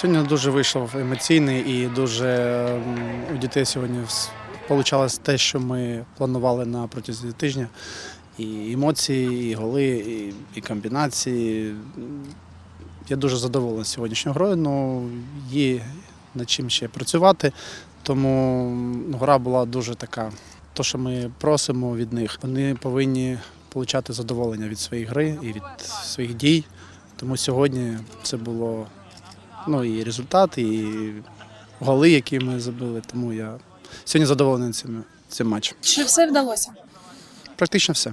Сьогодні дуже вийшов емоційний і дуже у дітей сьогодні вийшло те, що ми планували на протязі тижня. І емоції, і голи, і, і комбінації. Я дуже задоволений сьогоднішньою грою, але є над чим ще працювати. Тому гра була дуже така. То, що ми просимо від них, вони повинні отримати задоволення від своєї гри і від своїх дій. Тому сьогодні це було ну, і результат, і голи, які ми забили. Тому я сьогодні задоволений цим, цим матчем. Чи все вдалося? Практично все.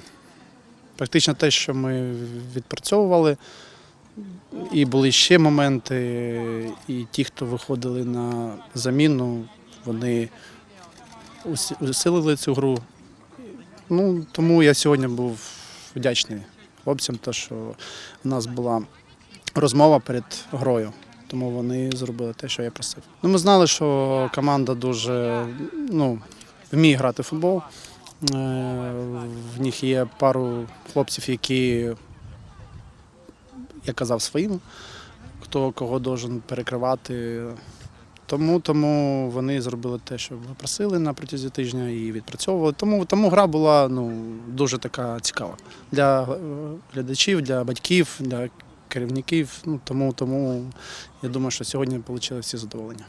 Практично те, що ми відпрацьовували. І були ще моменти, і ті, хто виходили на заміну, вони усилили цю гру. Ну, тому я сьогодні був вдячний хлопцям, то, що у нас була розмова перед грою. Тому вони зробили те, що я просив. Ну, ми знали, що команда дуже ну, вміє грати в футбол. Е, В них є пару хлопців, які, я казав своїм, хто кого должен перекривати. Тому, тому вони зробили те, що ми просили на протязі тижня і відпрацьовували. Тому, тому гра була ну, дуже така цікава для е, глядачів, для батьків, для керівників. Ну, тому, тому я думаю, що сьогодні отримали всі задоволення.